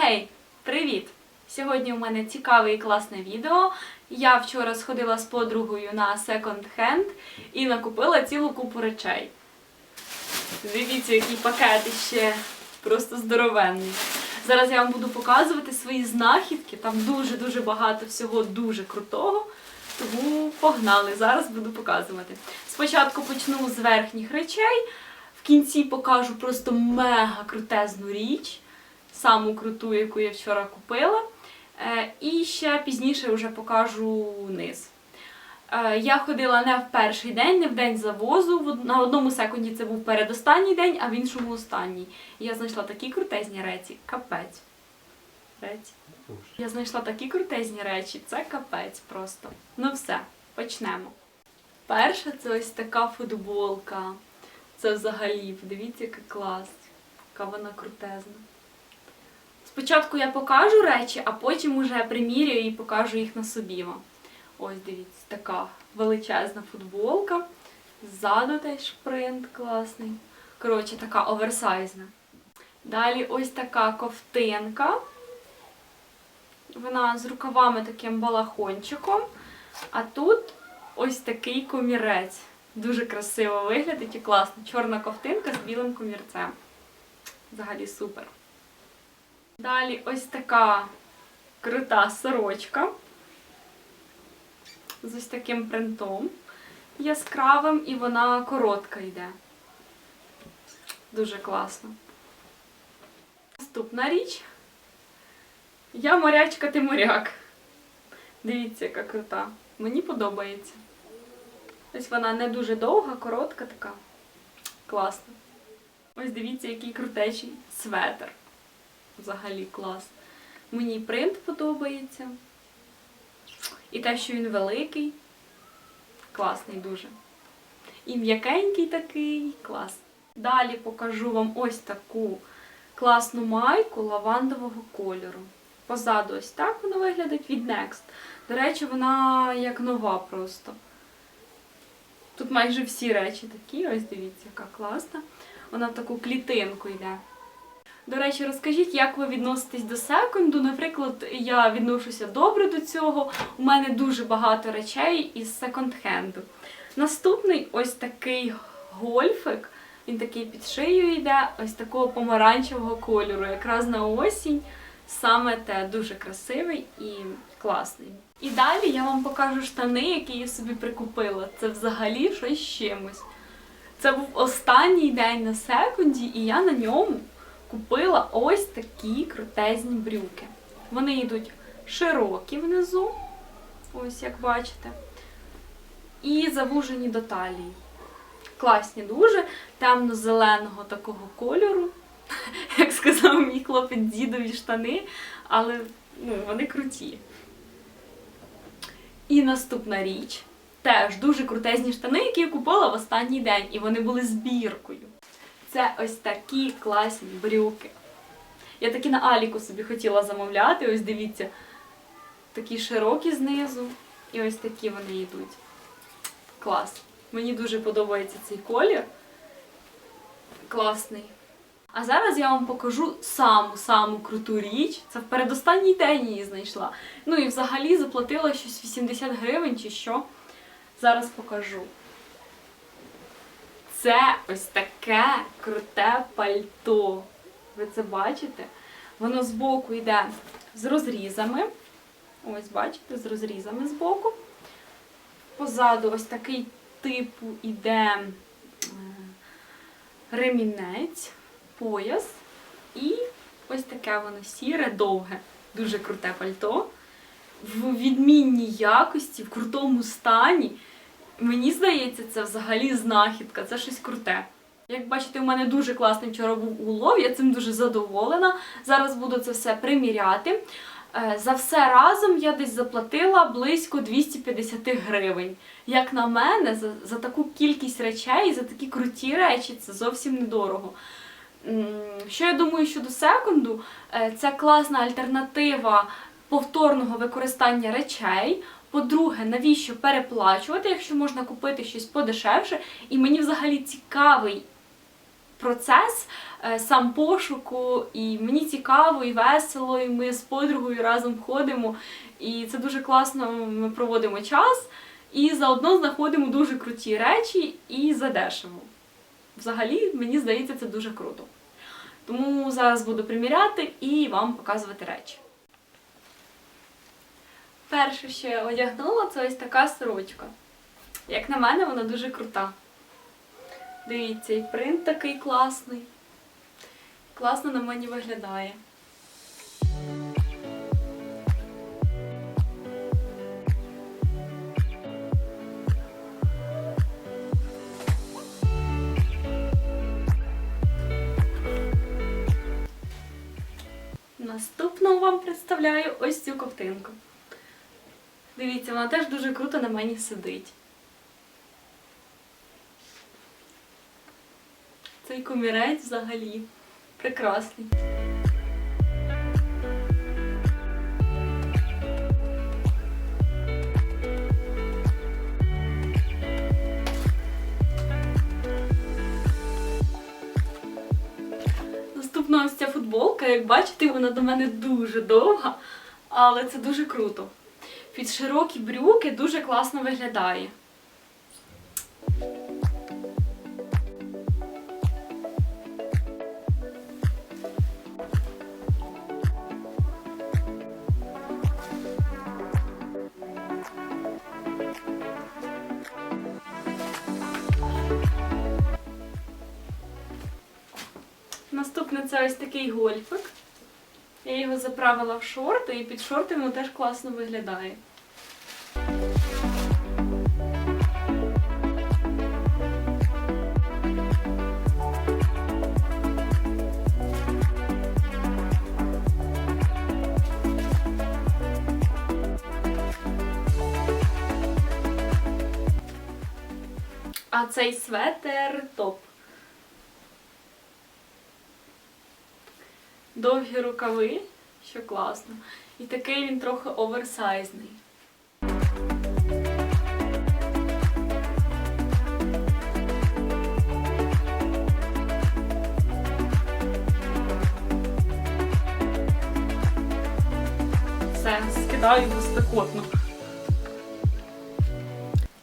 Гей, привіт! Сьогодні у мене цікаве і класне відео. Я вчора сходила з подругою на секонд хенд і накупила цілу купу речей. Дивіться, який пакет іще просто здоровенний. Зараз я вам буду показувати свої знахідки. Там дуже-дуже багато всього дуже крутого. Тому погнали, зараз буду показувати. Спочатку почну з верхніх речей, в кінці покажу просто мега крутезну річ, саму круту, яку я вчора купила. Е, І ще пізніше вже покажу низ. Е, Я ходила не в перший день, не в день завозу. На одному секунді це був передостанній день, а в іншому останній. Я знайшла такі крутезні речі. Капець. Речі. Я знайшла такі крутезні речі, це капець просто. Ну все, почнемо. Перша це ось така футболка. Це взагалі, подивіться, яка клас, яка вона крутезна. Спочатку я покажу речі, а потім уже примірюю і покажу їх на собі. Ось дивіться, така величезна футболка. Ззаду теж принт класний. Коротше, така оверсайзна. Далі ось така ковтинка. Вона з рукавами таким балахончиком. А тут ось такий комірець. Дуже красиво виглядить і класно. Чорна ковтинка з білим комірцем. Взагалі супер. Далі ось така крута сорочка. З ось таким принтом яскравим, і вона коротка йде. Дуже класно. Наступна річ. Я морячка, ти моряк. Дивіться, яка крута. Мені подобається. Ось вона не дуже довга, коротка така. Класна. Ось дивіться, який крутечий светр. Взагалі клас. Мені принт подобається. І те, що він великий. Класний дуже. І м'якенький такий, клас. Далі покажу вам ось таку класну майку лавандового кольору. Позаду ось так вона виглядить від Next. До речі, вона як нова просто. Тут майже всі речі такі, ось дивіться, яка класна. Вона в таку клітинку йде. До речі, розкажіть, як ви відноситесь до секонду. Наприклад, я відношуся добре до цього. У мене дуже багато речей із секонд-хенду. Наступний ось такий гольфик. Він такий під шиєю йде, ось такого помаранчевого кольору. Якраз на осінь саме те дуже красивий і класний. І далі я вам покажу штани, які я собі прикупила. Це взагалі щось чимось. Це був останній день на секунді, і я на ньому купила ось такі крутезні брюки. Вони йдуть широкі внизу, ось як бачите, і завужені до талії. Класні дуже, темно-зеленого такого кольору, як сказав мій хлопець дідові штани, але ну, вони круті. І наступна річ. Теж дуже крутезні штани, які я купила в останній день, і вони були збіркою. Це ось такі класні брюки. Я такі на Аліку собі хотіла замовляти. Ось дивіться, такі широкі знизу, і ось такі вони йдуть. Клас. Мені дуже подобається цей колір. Класний. А зараз я вам покажу саму-саму круту річ. Це в передостанній день її знайшла. Ну і взагалі заплатила щось 80 гривень чи що. Зараз покажу. Це ось таке круте пальто. Ви це бачите? Воно збоку йде з розрізами. Ось, бачите, з розрізами збоку. Позаду ось такий типу іде е, ремінець, пояс. І ось таке воно сіре, довге, дуже круте пальто. В відмінній якості, в крутому стані. Мені здається, це взагалі знахідка, це щось круте. Як бачите, у мене дуже класний вчора був улов, я цим дуже задоволена. Зараз буду це все приміряти. Е, За все разом я десь заплатила близько 250 гривень. Як на мене, за, за таку кількість речей, за такі круті речі, це зовсім недорого. Що я думаю щодо секунду, Е, це класна альтернатива повторного використання речей. По-друге, навіщо переплачувати, якщо можна купити щось подешевше? І мені взагалі цікавий процес, е, сам пошуку, і мені цікаво, і весело, і ми з подругою разом ходимо. І це дуже класно. Ми проводимо час і заодно знаходимо дуже круті речі і задешево. Взагалі, мені здається, це дуже круто. Тому зараз буду приміряти і вам показувати речі. Перше, що я одягнула, це ось така сорочка. Як на мене, вона дуже крута. Дивіться, і принт такий класний. Класно на мені виглядає. Наступно вам представляю ось цю ковтинку. Дивіться, вона теж дуже круто на мені сидить. Цей комірець взагалі прекрасний. Наступна ось ця футболка, як бачите, вона до мене дуже довга, але це дуже круто. Під широкі брюки дуже класно виглядає. Наступне це ось такий гольфик. Я його заправила в шорти і під воно теж класно виглядає. А цей светер топ. Довгі рукави, що класно. І такий він трохи оверсайзний. Скидаю спекотно.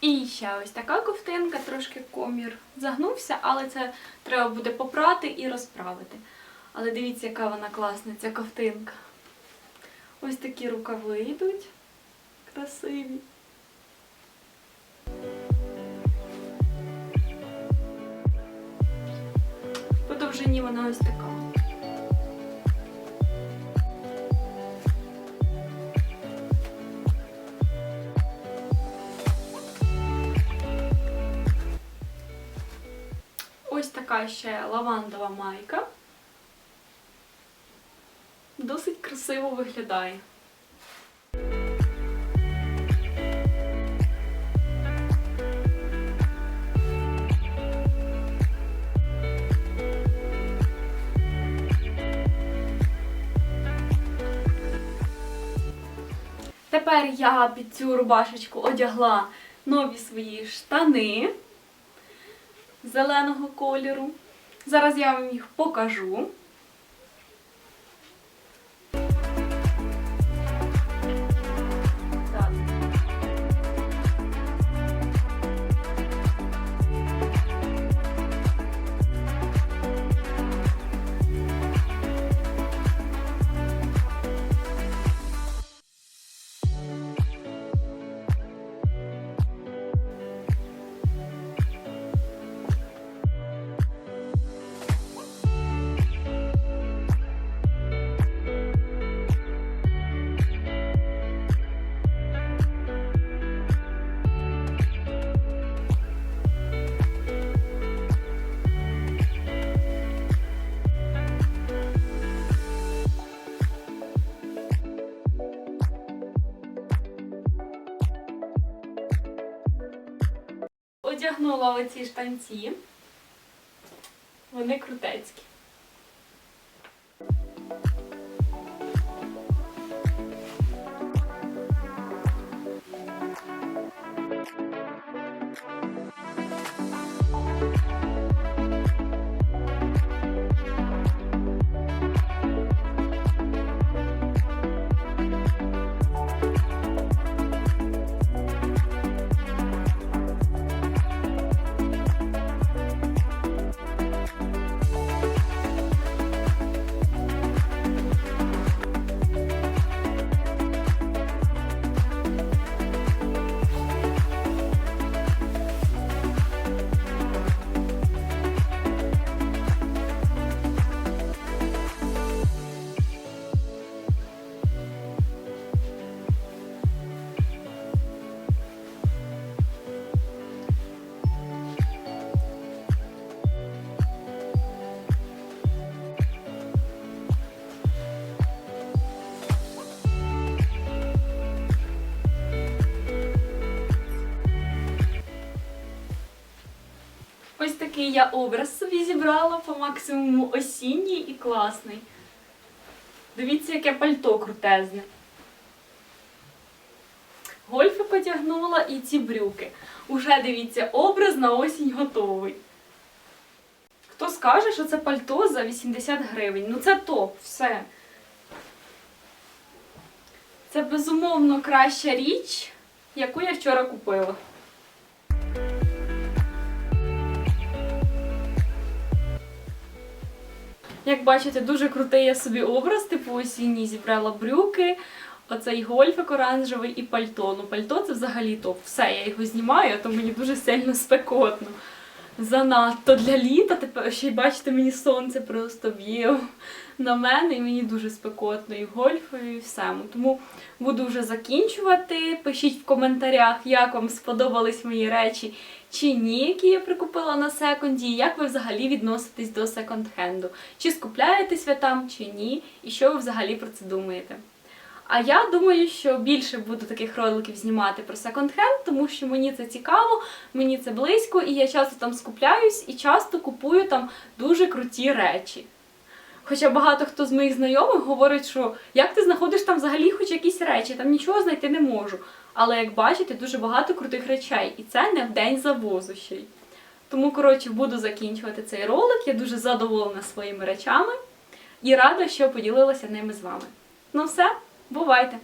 І ще ось така ковтинка, трошки комір загнувся, але це треба буде попрати і розправити. Але дивіться, яка вона класна, ця ковтинка. Ось такі рукави йдуть. Красиві. По довжині вона ось така. Ось така ще лавандова майка. Досить красиво виглядає. Тепер я під цю рубашечку одягла нові свої штани зеленого кольору. Зараз я вам їх покажу. Одягнула оці штанці. Вони крутецькі. Я образ собі зібрала по максимуму осінній і класний. Дивіться, яке пальто крутезне. Гольфи потягнула і ці брюки. Уже дивіться, образ на осінь готовий. Хто скаже, що це пальто за 80 гривень? Ну це топ, все. Це безумовно краща річ, яку я вчора купила. Як бачите, дуже крутий я собі образ, типу осінній зібрала брюки, оцей гольфик оранжевий і пальто. Ну, пальто це взагалі топ. Все, я його знімаю, а то мені дуже сильно спекотно. Занадто для літа. Тепер ще й бачите, мені сонце просто б'є на мене, і мені дуже спекотно і в гольфові, і всему. Тому буду вже закінчувати. Пишіть в коментарях, як вам сподобались мої речі чи ні, які я прикупила на секонді, і як ви взагалі відноситесь до секонд-хенду. Чи скупляєтесь ви там, чи ні, і що ви взагалі про це думаєте. А я думаю, що більше буду таких роликів знімати про секонд-хенд, тому що мені це цікаво, мені це близько, і я часто там скупляюсь і часто купую там дуже круті речі. Хоча багато хто з моїх знайомих говорить, що як ти знаходиш там взагалі хоч якісь речі, там нічого знайти не можу. Але як бачите, дуже багато крутих речей, і це не в день завозу ще й. Тому, коротше, буду закінчувати цей ролик. Я дуже задоволена своїми речами і рада, що поділилася ними з вами. Ну все, бувайте!